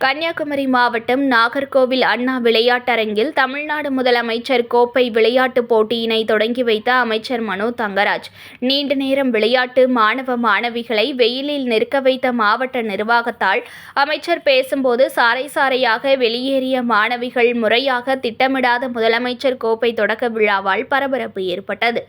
கன்னியாகுமரி மாவட்டம் நாகர்கோவில் அண்ணா விளையாட்டரங்கில் தமிழ்நாடு முதலமைச்சர் கோப்பை விளையாட்டுப் போட்டியினை தொடங்கி வைத்த அமைச்சர் மனோ தங்கராஜ். நீண்ட நேரம் விளையாட்டு மாணவ மாணவிகளை வெயிலில் நிற்க வைத்த மாவட்ட நிர்வாகத்தால் அமைச்சர் பேசும்போது சாறை சாறையாக வெளியேறிய மாணவிகள் முறையாக திட்டமிடாத முதலமைச்சர் கோப்பை தொடக்க விழாவால் பரபரப்பு ஏற்பட்டது.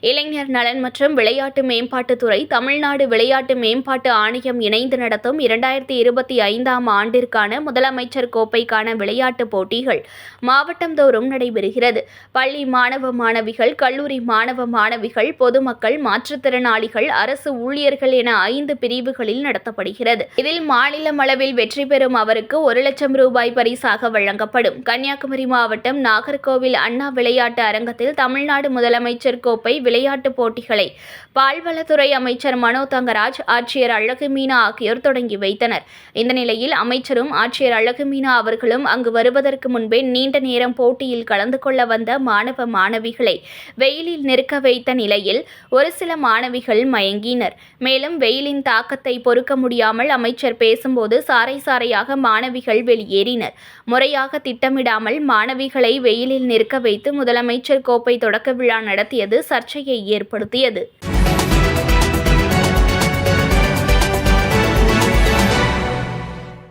இளைஞர் நலன் மற்றும் விளையாட்டு மேம்பாட்டுத்துறை தமிழ்நாடு விளையாட்டு மேம்பாட்டு ஆணையம் இணைந்து நடத்தும் இரண்டாயிரத்தி இருபத்தி ஐந்தாம் ஆண்டிற்கு ஆண்டிற்கான முதலமைச்சர் கோப்பைக்கான விளையாட்டுப் போட்டிகள் மாவட்டந்தோறும் நடைபெறுகிறது. பள்ளி மாணவ மாணவிகள் கல்லூரி மாணவ மாணவிகள் பொதுமக்கள் மாற்றுத்திறனாளிகள் அரசு ஊழியர்கள் என ஐந்து பிரிவுகளில் நடத்தப்படுகிறது. இதில் மாநிலம் அளவில் வெற்றி பெறும் அவருக்கு ஒரு லட்சம் ரூபாய் பரிசாக வழங்கப்படும். கன்னியாகுமரி மாவட்டம் நாகர்கோவில் அண்ணா விளையாட்டு அரங்கத்தில் தமிழ்நாடு முதலமைச்சர் கோப்பை விளையாட்டுப் போட்டிகளை பால்வளத்துறை அமைச்சர் மனோ தங்கராஜ் ஆட்சியர் அழகு மீனா ஆகியோர் தொடங்கி வைத்தனர். இந்த நிலையில் அமைச்சரும் ஆட்சியர் அழகு மீனா அவர்களும் அங்கு வருவதற்கு முன்பே நீண்ட நேரம் போட்டியில் கலந்து கொள்ள வந்த மாணவ மாணவிகளை வெயிலில் நிற்க வைத்த நிலையில் ஒரு சில மாணவிகள் மயங்கினர். மேலும் வெயிலின் தாக்கத்தை பொறுக்க முடியாமல் அமைச்சர் பேசும்போது சாறை சாறையாக மாணவிகள் வெளியேறினர். முறையாக திட்டமிடாமல் மாணவிகளை வெயிலில் நிற்க வைத்து முதலமைச்சர் கோப்பை தொடக்க விழா நடத்தியது சர்ச்சையை ஏற்படுத்தியது.